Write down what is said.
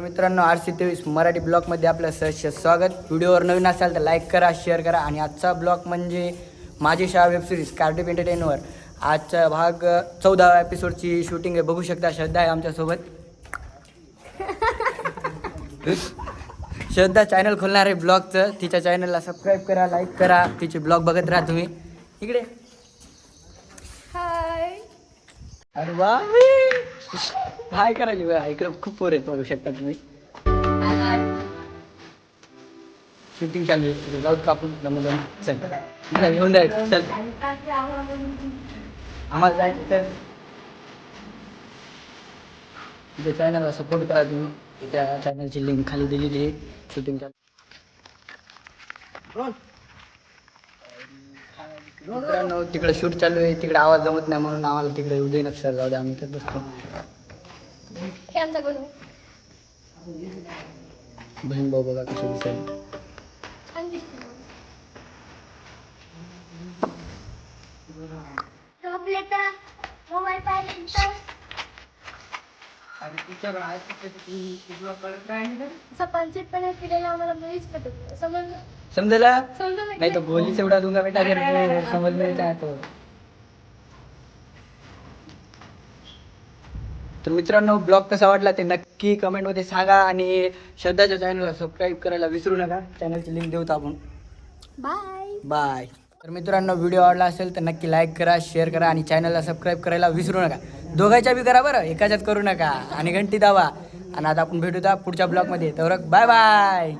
मित्रांनो R C तेवीस मराठी ब्लॉगमध्ये आपलं सहर्ष स्वागत. व्हिडिओवर नवीन असाल तर लाईक करा शेअर करा. आणि आजचा ब्लॉग म्हणजे माझी शाळा वेबसिरीज कार्डिप एंटरटेनवर आजचा भाग चौदाव्या एपिसोडची शूटिंग आहे. बघू शकता श्रद्धा आहे आमच्यासोबत. श्रद्धा चॅनल खोलणार आहे ब्लॉगचं तिच्या चॅनलला सबस्क्राईब करा लाईक करा. तिचे ब्लॉग बघत राहा तुम्ही. इकडे. हाय अरे वा. हाय करायची बघा इकडे खूप पोर आहेत बघू शकता तुम्ही. शूटिंग चालू आहे. जाऊ का आपण जमलं चल घेऊन जायचं चल. आम्हाला जायचं तर. तिच्या चॅनलला सपोर्ट करा तुम्ही. त्या चॅनलची लिंक खाली दिलेली आहे. शूटिंगच्या मित्रांनो तिकडे शूट चालू आहे. तिकडे आवाज जमत नाही म्हणून आम्हाला तिकडे देईन सर जाऊ दे आम्ही तर बसतो. बहीण भाऊ बघा कसे दिसेल तर तर पण आम्हाला पटत समजलं समजला समजलं नाही तो गोली एवढा दूंगा बेटा कर समझ नहीं तो. तर मित्रांनो ब्लॉग कसा वाटला ते नक्की कमेंटमध्ये सांगा आणि श्रद्धाच्या चॅनलला सबस्क्राईब करायला विसरू नका. चॅनलची लिंक देऊ आपण. बाय. बाय. तर मित्रांनो व्हिडिओ आवडला असेल तर नक्की लाईक करा शेअर करा आणि चॅनलला सबस्क्राईब करायला विसरू नका. दोघांच्या बी करा बरं एकाच्यात करू नका. आणि घंटी दावा आणि आता आपण भेटूया पुढच्या ब्लॉगमध्ये तर बाय बाय